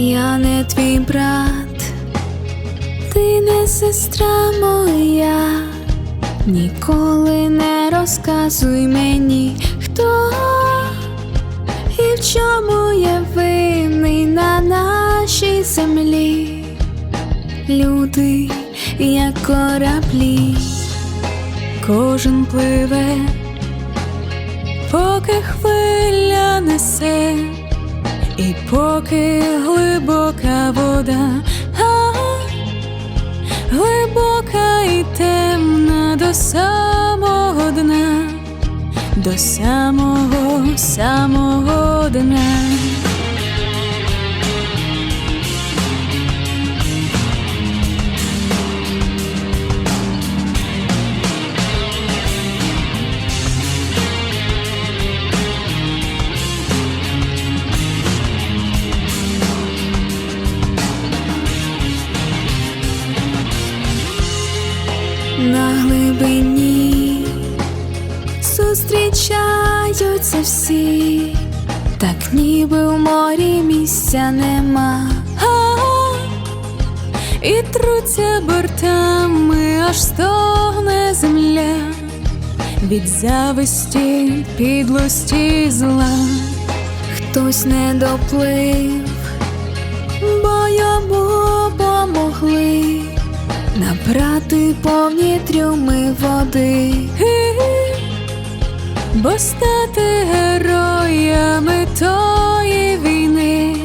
Я не твій брат, ти не сестра моя, ніколи не розказуй мені, хто і в чому є винний на нашій землі. Люди, як кораблі, кожен пливе, поки хвиля несе. І поки глибока вода, а, глибока і темна до самого дна, до самого самого дна. На глибині зустрічаються всі, так ніби в морі місця нема. А, і труться бортами, аж стогне земля від зависті, підлості зла. Хтось не доплив, бо йому помогли набрати повні трюми води, бо стати героями тої війни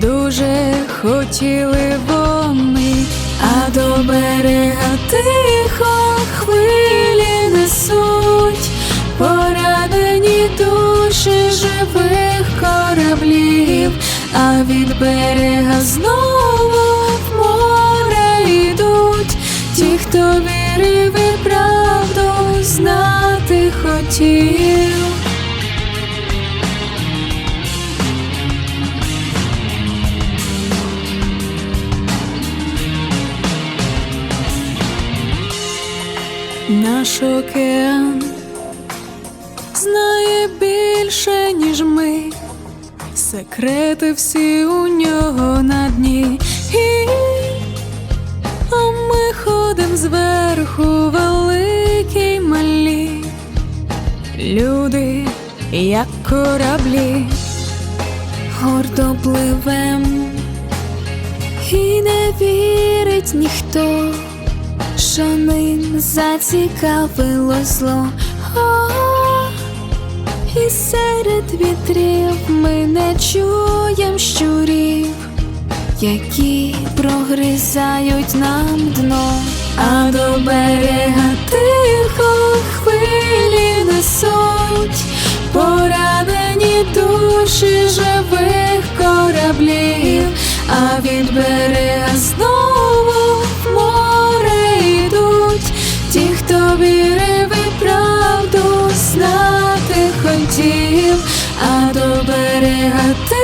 дуже хотіли вони, а до берега тихо хвилі несуть. Поранені душі живих кораблів, а від берега знову хотів. Наш океан знає більше, ніж ми, секрети всі у нього на дні. І а ми ходим зверху люди, як кораблі, гордо пливем, і не вірить ніхто що ним зацікавило зло. О, і серед вітрів ми не чуєм щурів, які прогризають нам дно, а до берега тихо тисячі живих кораблів, а від берега знову в море йдуть, ті, хто вірив і правду знати хотів, а до берега ти.